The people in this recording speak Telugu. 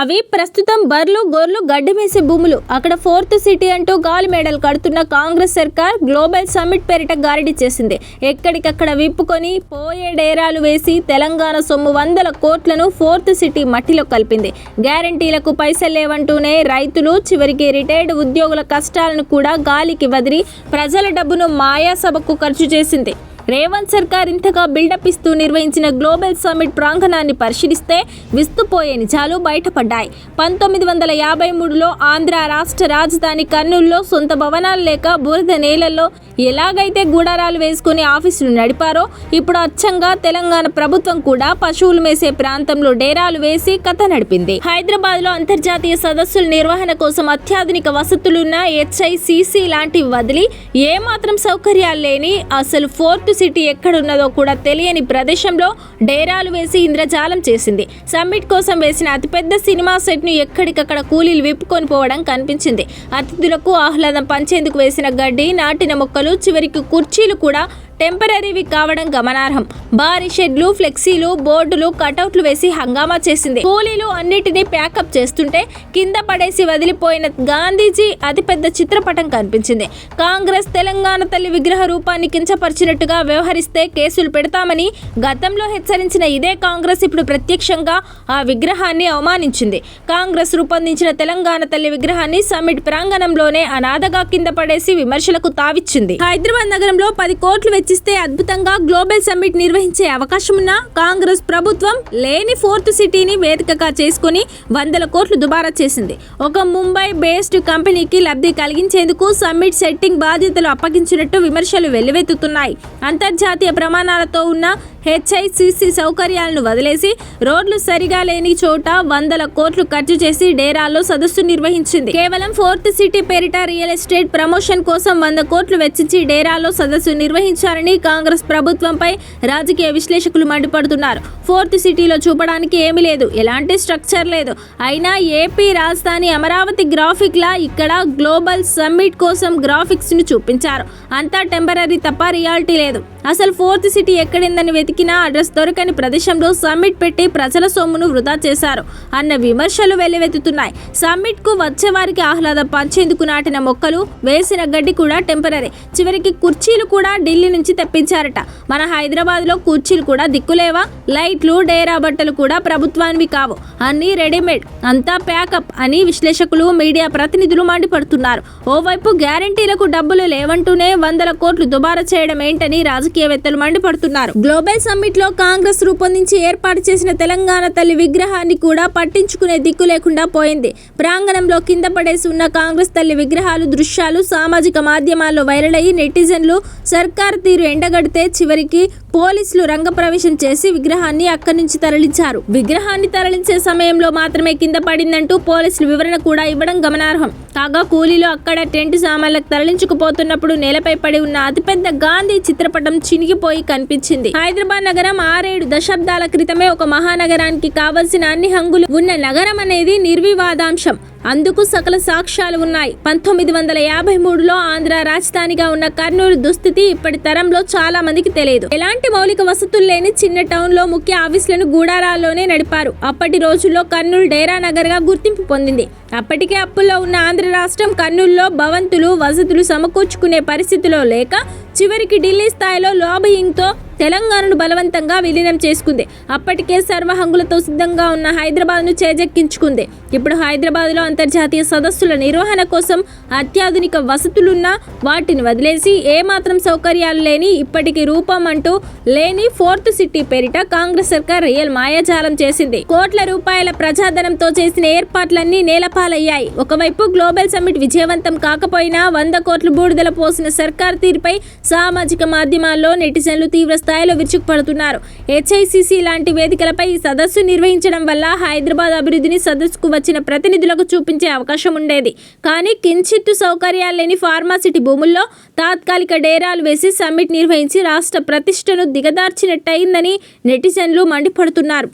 అవి ప్రస్తుతం బర్లు గొర్రెలు గడ్డిమేసే భూములు. అక్కడ ఫోర్త్ సిటీ అంటూ గాలి మేడలు కడుతున్న కాంగ్రెస్ సర్కార్ గ్లోబల్ సమ్మిట్ పేరిట గారడీ చేసింది. ఎక్కడికక్కడ విప్పుకొని పోయే డేరాలు వేసి తెలంగాణ సొమ్ము వందల కోట్లను ఫోర్త్ సిటీ మట్టిలో కలిపింది. గ్యారంటీలకు పైసలు లేవంటూనే రైతులు చివరికి రిటైర్డ్ ఉద్యోగుల కష్టాలను కూడా గాలికి వదిలి ప్రజల డబ్బును మాయాసభకు ఖర్చు చేసింది. రేవంత్ సర్కార్ ఇంతగా బిల్డప్ ఇస్తూ నిర్వహించిన గ్లోబల్ సమ్మిట్ ప్రాంగణాన్ని పరిశీలిస్తే విస్తుపోయే నిజాలు బయటపడ్డాయి. పంతొమ్మిది వందల యాభై మూడులో ఆంధ్ర రాష్ట్ర రాజధాని కర్నూలులో సొంత భవనాలు లేక బురద నేలల్లో ఎలాగైతే గూడారాలు వేసుకుని ఆఫీసులు నడిపారో ఇప్పుడు అచ్చంగా తెలంగాణ ప్రభుత్వం కూడా పశువులు మేసే ప్రాంతంలో డేరాలు వేసి కథ నడిపింది. హైదరాబాద్లో అంతర్జాతీయ సదస్సుల నిర్వహణ కోసం అత్యాధునిక వసతులున్న హెచ్ఐసిసి లాంటివి వదిలి ఏమాత్రం సౌకర్యాలు లేని అసలు ఫోర్త్ సిటీ ఎక్కడున్నదో కూడా తెలియని ప్రదేశంలో డేరాలు వేసి ఇంద్రజాలం చేసింది. సమ్మిట్ కోసం వేసిన అతిపెద్ద సినిమా సెట్ను ఎక్కడికక్కడ కూలీలు విప్పుకొని పోవడం కనిపించింది. అతిథులకు ఆహ్లాదం పంచేందుకు వేసిన గడ్డి నాటిన మొక్కలు చివరికి కుర్చీలు కూడా టెంపరీవి కావడం గమనార్హం. భారీ షెడ్లు ఫ్లెక్సీలు బోర్డులు కటౌట్లు వేసి హంగామా చేసింది. కూలీలు అన్నిటినీ ప్యాకప్ చేస్తుంటే కింద పడేసి వదిలిపోయిన గాంధీజీ అతిపెద్ద చిత్రపటం కనిపించింది. కాంగ్రెస్ తెలంగాణ తల్లి విగ్రహ రూపాన్ని కించపరిచినట్టుగా వ్యవహరిస్తే కేసులు పెడతామని గతంలో హెచ్చరించిన ఇదే కాంగ్రెస్ ఇప్పుడు ప్రత్యక్షంగా ఆ విగ్రహాన్ని అవమానించింది. కాంగ్రెస్ రూపొందించిన తెలంగాణ తల్లి విగ్రహాన్ని సమ్మిట్ ప్రాంగణంలోనే అనాథగా కింద పడేసి విమర్శలకు తావిచ్చింది. హైదరాబాద్ నగరంలో పది కోట్లు చర్చిస్తే అద్భుతంగా గ్లోబల్ సమ్మిట్ నిర్వహించే అవకాశమున్నా కాంగ్రెస్ ప్రభుత్వం లేని ఫోర్త్ సిటీని వేదికగా చేసుకుని వందల కోట్లు దుబారా చేసింది. ఒక ముంబై బేస్డ్ కంపెనీకి లబ్ధి కలిగించేందుకు సమ్మిట్ సెట్టింగ్ బాధ్యతలు అప్పగించినట్టు విమర్శలు వెల్లువెత్తుతున్నాయి. అంతర్జాతీయ ప్రమాణాలతో ఉన్న హెచ్ఐసిసి సౌకర్యాలను వదిలేసి రోడ్లు సరిగా లేని చోట వందల కోట్లు ఖర్చు చేసి డేరాల్లో సదస్సు నిర్వహించింది. కేవలం ఫోర్త్ సిటీ పేరిట రియల్ ఎస్టేట్ ప్రమోషన్ కోసం వంద కోట్లు వెచ్చించి డేరాల్లో సదస్సు నిర్వహించారని కాంగ్రెస్ ప్రభుత్వంపై రాజకీయ విశ్లేషకులు మండిపడుతున్నారు. ఫోర్త్ సిటీలో చూపడానికి ఏమీ లేదు. ఎలాంటి స్ట్రక్చర్ లేదు. అయినా ఏపీ రాజధాని అమరావతి గ్రాఫిక్లా ఇక్కడ గ్లోబల్ సమ్మిట్ కోసం గ్రాఫిక్స్ను చూపించారు. అంతా టెంపరీ తప్ప రియాలిటీ లేదు. అసలు ఫోర్త్ సిటీ ఎక్కడిందని వెతికినా అడ్రస్ దొరకని ప్రదేశంలో సమ్మిట్ పెట్టి ప్రజల సొమ్మును వృధా చేశారు అన్న విమర్శలు వెల్లువెత్తుతున్నాయి. సమ్మిట్కు వచ్చే వారికి ఆహ్లాదం పంచేందుకు నాటిన మొక్కలు వేసిన గడ్డి కూడా టెంపరీ. చివరికి కుర్చీలు కూడా ఢిల్లీ నుంచి తెప్పించారట. మన హైదరాబాద్లో కుర్చీలు కూడా దిక్కులేవా? లైట్లు డేరా బట్టలు కూడా ప్రభుత్వానివి కావు. అన్ని రెడీమేడ్. అంతా ప్యాకప్ అని విశ్లేషకులు మీడియా ప్రతినిధులు మండిపడుతున్నారు. ఓవైపు గ్యారంటీలకు డబ్బులు లేవంటూనే వందల కోట్లు దుబారా చేయడం ఏంటని రాజకీయవేత్తలు మండిపడుతున్నారు. గ్లోబల్ సమ్మిట్లో కాంగ్రెస్ రూపొందించి ఏర్పాటు చేసిన తెలంగాణ తల్లి విగ్రహాన్ని కూడా పట్టించుకునే దిక్కు లేకుండా పోయింది. ప్రాంగణంలో కింద పడేసి ఉన్న కాంగ్రెస్ తల్లి విగ్రహాలు దృశ్యాలు సామాజిక మాధ్యమాల్లో వైరల్ అయ్యి నెటిజన్లు సర్కార్ తీరు ఎండగడితే చివరికి పోలీసులు రంగప్రవేశం చేసి విగ్రహాన్ని అక్కడి నుంచి తరలించారు. విగ్రహాన్ని తరలించే సమయంలో మాత్రమే కింద పడిందంటూ పోలీసులు వివరణ కూడా ఇవ్వడం గమనార్హం. కాగా కూలీలు అక్కడ టెంట్ సామాన్లకు తరలించుకుపోతున్నప్పుడు నేలపై పడి ఉన్న అతిపెద్ద గాంధీ చిత్రపటం చినిగిపోయి కనిపించింది. హైదరాబాద్ నగరం ఆరేడు దశాబ్దాల క్రితమే ఒక మహానగరానికి కావలసిన అన్ని హంగులు ఉన్న నగరం అనేది నిర్వివాదాంశం. అందుకు సకల సాక్ష్యాలు ఉన్నాయి. పంతొమ్మిది వందల యాభై మూడులో ఆంధ్ర రాజధానిగా ఉన్న కర్నూలు దుస్థితి ఇప్పటి తరంలో చాలా మందికి తెలియదు. ఎలాంటి మౌలిక వసతులు లేని చిన్న టౌన్లో ముఖ్య ఆఫీసులను గూడారాల్లోనే నడిపారు. అప్పటి రోజుల్లో కర్నూలు డేరా నగర్గా గుర్తింపు పొందింది. అప్పటికే అప్పుల్లో ఉన్న ఆంధ్ర రాష్ట్రం కర్నూలులో భవంతులు వసతులు సమకూర్చుకునే పరిస్థితిలో లేక చివరికి ఢిల్లీ స్థాయిలో లాబియింగ్తో తెలంగాణను బలవంతంగా విలీనం చేసుకుంది. అప్పటికే సర్వహంగులతో సిద్ధంగా ఉన్న హైదరాబాద్ను చేజెక్కించుకుంది. ఇప్పుడు హైదరాబాద్లో అంతర్జాతీయ సదస్సుల నిర్వహణ కోసం అత్యాధునిక వసతులున్న వాటిని వదిలేసి ఏమాత్రం సౌకర్యాలు లేని ఇప్పటికి రూపం అంటూ లేని ఫోర్త్ సిటీ పేరిట కాంగ్రెస్ సర్కార్ రియల్ మాయాజాలం చేసింది. కోట్ల రూపాయల ప్రజాధనంతో చేసిన ఏర్పాట్లన్నీ నేలపాలయ్యాయి. ఒకవైపు గ్లోబల్ సమ్మిట్ విజయవంతం కాకపోయినా వంద కోట్లు బూడిదల పోసిన సర్కార్ తీరుపై సామాజిక మాధ్యమాల్లో నెటిజన్లు తీవ్ర స్థాయిలో విరుచుకుపడుతున్నారు. హెచ్ఐసిసి లాంటి వేదికలపై ఈ సదస్సు నిర్వహించడం వల్ల హైదరాబాద్ అభివృద్ధిని సదస్సుకు వచ్చిన ప్రతినిధులకు చూపించే అవకాశం ఉండేది. కానీ కించిత్తు సౌకర్యాలు లేని ఫార్మాసిటీ భూముల్లో తాత్కాలిక డేరాలు వేసి సమ్మిట్ నిర్వహించి రాష్ట్ర ప్రతిష్టను దిగదార్చినట్టయిందని నెటిజన్లు మండిపడుతున్నారు.